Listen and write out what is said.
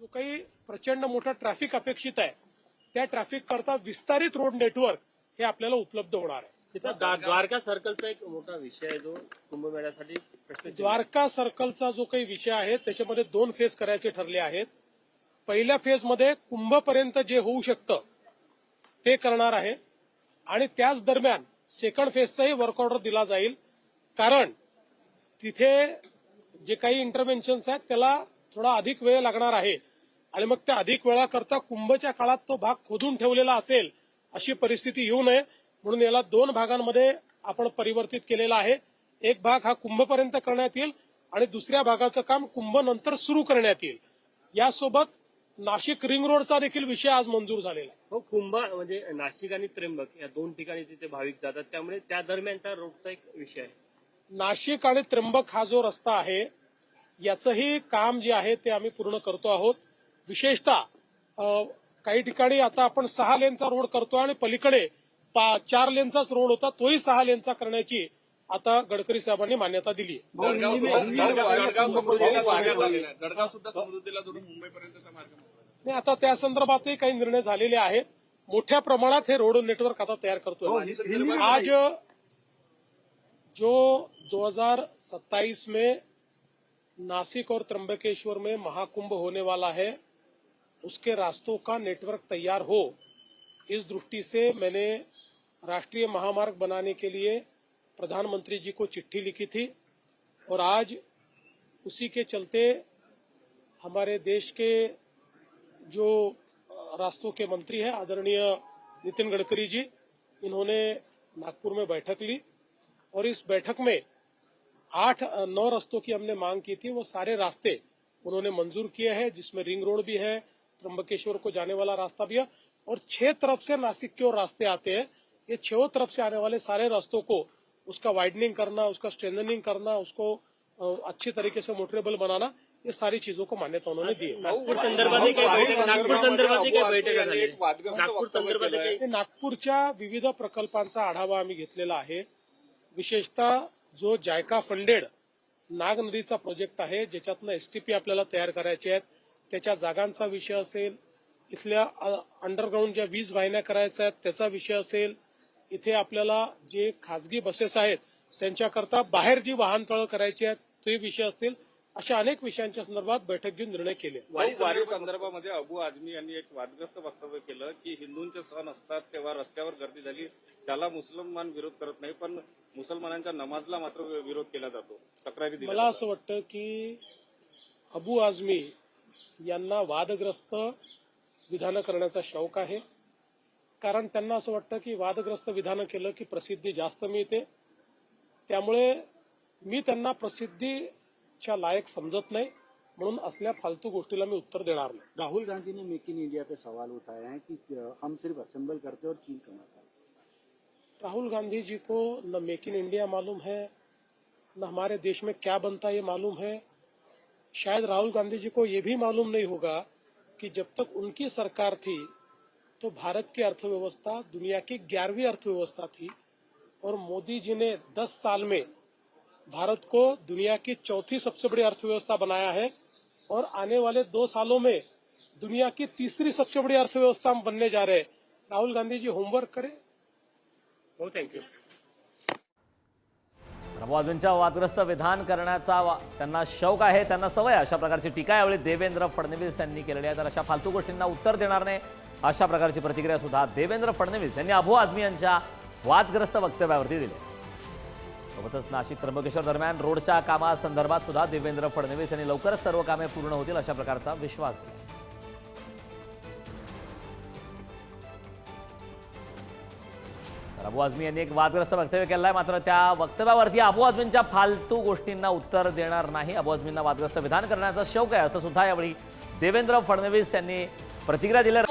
जो काही प्रचंड मोठा ट्रॅफिक अपेक्षित आहे त्या ट्रॅफिक करता विस्तारित रोड नेटवर्क हे आपल्याला उपलब्ध होणार आहे. द्वारका सर्कलचा एक मोठा विषय आहे जो कुंभमेळ्यासाठी द्वारका सर्कलचा जो काही विषय आहे त्याच्यामध्ये दोन फेज करायचे ठरले आहेत. पहिल्या फेजमध्ये कुंभपर्यंत जे होऊ शकतं ते करणार आहे. आणि त्याच दरम्यान सेकंड फेजचाही वर्क ऑर्डर दिला जाईल. कारण तिथे जे काही इंटरव्हेन्शन्स आहेत त्याला थोडा अधिक वेळ लागणार आहे. आणि मग त्या अधिक वेळाकरता कुंभच्या काळात तो भाग खोदून ठेवलेला असेल अशी परिस्थिती येऊ नये. म्हणून याला दोन भागांमध्ये आपण परिवर्तित केलेला आहे. एक भाग हा कुंभपर्यंत करण्यात येईल आणि दुसऱ्या भागाचं काम कुंभ नंतर सुरू करण्यात येईल. यासोबत नाशिक रिंग रोडचा देखील विषय आज मंजूर झालेला आहे. हो कुंभ म्हणजे नाशिक आणि त्र्यंबक या दोन ठिकाणी तिथे भाविक जातात त्यामुळे त्या दरम्यानचा रोडचा एक विषय आहे. नाशिक आणि त्र्यंबक हा जो रस्ता आहे याचंही काम जे आहे ते आम्ही पूर्ण करतो आहोत. विशेषतः काही ठिकाणी आता आपण सहा लेनचा रोड करतो आणि पलीकडे चार लेनचाच रोड होता तोही सहा लेनचा करण्याची आता गडकरी साहेबांनी मान्यता दिली. आणि आता त्या संदर्भातही काही निर्णय झालेले आहेत. मोठ्या प्रमाणात हे रोड नेटवर्क आता तयार करतोय. आज जो 2027 में नासिक और त्र्यंबकेश्वर में महाकुंभ होने वाला है। उसके रास्तों का नेटवर्क तैयार हो। इस दृष्टि से मैंने राष्ट्रीय महामार्ग बनाने के लिए प्रधानमंत्री जी को चिट्ठी लिखी थी और आज उसी के चलते हमारे देश के जो रास्तों के मंत्री हैं, आदरणीय नितिन गडकरी जी, इन्होंने नागपुर में बैठक ली और इस बैठक में आठ नौ रास्तों की हमने मांग की थी वो सारे रास्ते उन्होंने मंजूर किए हैं जिसमें रिंग रोड भी है त्र्यंबकेश्वर को जाने वाला रास्ता भी है और छह तरफ़ से नासिक की ओर रास्ते आते हैं। ये छह तरफ़ से आने वाले सारे रास्तों को उसका वाइडनिंग करना उसका स्ट्रेंथनिंग करना उसको अच्छी तरीके से मोटरेबल बनाना ये सारी चीज़ों को मान्यता उन्होंने दी है। नागपूरच्या विविध प्रकल्पांचा आढावा आम्ही घेतलेला आहे. विशेषतः जो जायका फंडेड नाग नदीचा प्रोजेक्ट आहे ज्याच्यातनं एसटीपी आपल्याला तयार करायचे आहेत त्याच्या जागांचा विषय असेल इथल्या अंडरग्राऊंड ज्या वीज वाहिन्या करायच्या आहेत त्याचा विषय असेल इथे आपल्याला जे खासगी बसेस आहेत त्यांच्याकरता बाहेर जी वाहनतळं करायची आहेत ते विषय असतील अशा अनेक विषयांच्या संदर्भात बैठक घेऊन निर्णय केले. वारी वारी संदर्भामध्ये अबू आझमी यांनी एक वादग्रस्त वक्तव्य केलं की हिंदूंचे सण असतात तेव्हा रस्त्यावर गर्दी झाली त्याला मुसलमान विरोध करत नाही पण मुसलमानांच्या नमाजला मात्र विरोध केला जातो. तक्रारी मला. असं वाटतं की अबू आझमी यांना वादग्रस्त विधानं करण्याचा शौक आहे. कारण त्यांना असं वाटतं की वादग्रस्त विधानं केलं की प्रसिद्धी जास्त मिळते. त्यामुळे मी त्यांना प्रसिद्धीच्या लायक समजत नाही म्हणून असल्या फालतू गोष्टीला मी उत्तर देणार नाही. राहुल गांधी ने मेक इन इंडिया पे सवाल उठाया है कि हम सिर्फ़ असेंबल करते और चीन कमाता है। राहुल गांधी जी को न मेक इन इंडिया मालूम है न हमारे देश में क्या बनता है ये मालूम है। शायद राहुल गांधी जी को ये भी मालूम नहीं होगा कि जब तक उनकी सरकार थी तो भारत की अर्थव्यवस्था दुनिया की ग्यारहवीं अर्थव्यवस्था थी और मोदी जी ने 10 साल में भारत को दुनिया की चौथी सबसे बड़ी अर्थव्यवस्था बनाया है और आने वाले दो सालों में दुनिया की तीसरी सबसे बड़ी अर्थव्यवस्था हम बनने जा रहे हैं। राहुल गांधी जी होमवर्क करें। हो थँक्यू प्रभूआजमींच्या वादग्रस्त विधान करण्याचा त्यांना शौक आहे त्यांना सवय अशा प्रकारची टीका यावेळी देवेंद्र फडणवीस यांनी केलेली आहे. तर अशा फालतू गोष्टींना उत्तर देणार नाही अशा प्रकारची प्रतिक्रिया सुद्धा देवेंद्र फडणवीस यांनी अबू आझमी यांच्या वादग्रस्त वक्तव्यावरती दिली. सोबतच नाशिक त्र्यंबकेश्वर दरम्यान रोडच्या कामासंदर्भात सुद्धा देवेंद्र फडणवीस यांनी लवकरच सर्व कामे पूर्ण होतील अशा प्रकारचा विश्वास दिला. अबू आझमी यांनी एक वादग्रस्त वक्तव्य केलं आहे मात्र त्या वक्तव्यावरती अबू आझमींच्या फालतू गोष्टींना उत्तर देणार नाही. अबू आझमींना वादग्रस्त विधान करण्याचा शौक आहे असं सुद्धा यावेळी देवेंद्र फडणवीस यांनी प्रतिक्रिया दिल्या